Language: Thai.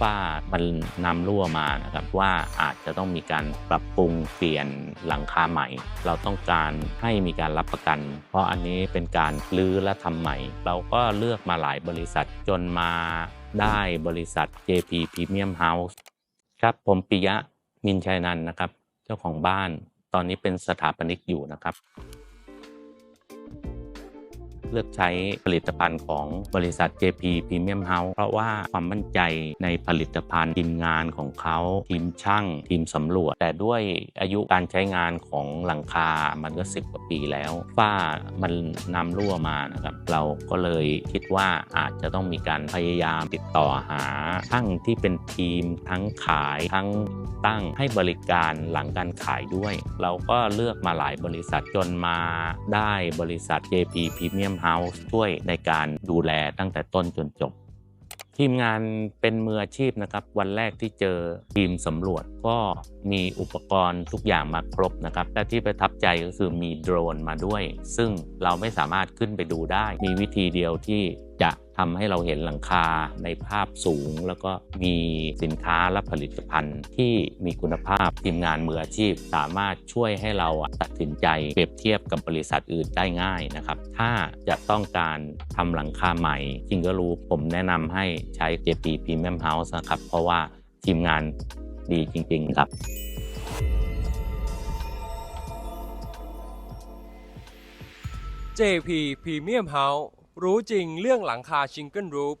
ฝ้ามันนำรั่วมานะครับว่าอาจจะต้องมีการปรับปรุงเปลี่ยนหลังคาใหม่ เราต้องการให้มีการรับประกัน เพราะอันนี้เป็นการรื้อและทำใหม่ เราก็เลือกมาหลายบริษัทจนมาได้บริษัท JP Premium House ครับผมปิยะมินชัยนันนะครับ เจ้าของบ้านตอนนี้เป็นสถาปนิกอยู่นะครับ เลือกใช้ผลิตภัณฑ์ของบริษัท JP Premium House เพราะว่าความมั่นใจในผลิตภัณฑ์ทีมงานของเขาทีมช่าง ทีมสำรวจ แต่ด้วยอายุการใช้งานของหลังคามันก็สิบกว่าปีแล้วฝ้ามันนำรั่วมานะครับเราก็เลยคิดว่าอาจจะต้องมีการพยายามติดต่อหาช่างที่เป็นทีมทั้งขายทั้งตั้งให้บริการหลังการขายด้วย เราก็เลือกมาหลายบริษัทจนมาได้บริษัท JP Premium เฮาส์ช่วยในการดูแลตั้งแต่ต้นจนจบ ทีมงานเป็นมืออาชีพนะครับ วันแรกที่เจอทีมสำรวจก็มีอุปกรณ์ทุกอย่างมาครบนะครับแต่ที่ประทับใจก็คือมีโดรนมาด้วย ซึ่งเราไม่สามารถขึ้นไปดูได้ มีวิธีเดียวที่ จะทำให้เราเห็นหลังคาในภาพสูง แล้วก็มีสินค้าและผลิตภัณฑ์ที่มีคุณภาพทีมงานมืออาชีพ สามารถช่วยให้เราตัดสินใจเปรียบเทียบกับบริษัทอื่นได้ง่ายนะครับ ถ้าจะต้องการทำหลังคาใหม่จริงก็รู้ผมแนะนำให้ใช้ JP Premium House นะครับ เพราะว่าทีมงานดีจริง ๆ ครับจ JP Premium House รู้จริงเรื่องหลังคาชิงเกิลรูฟ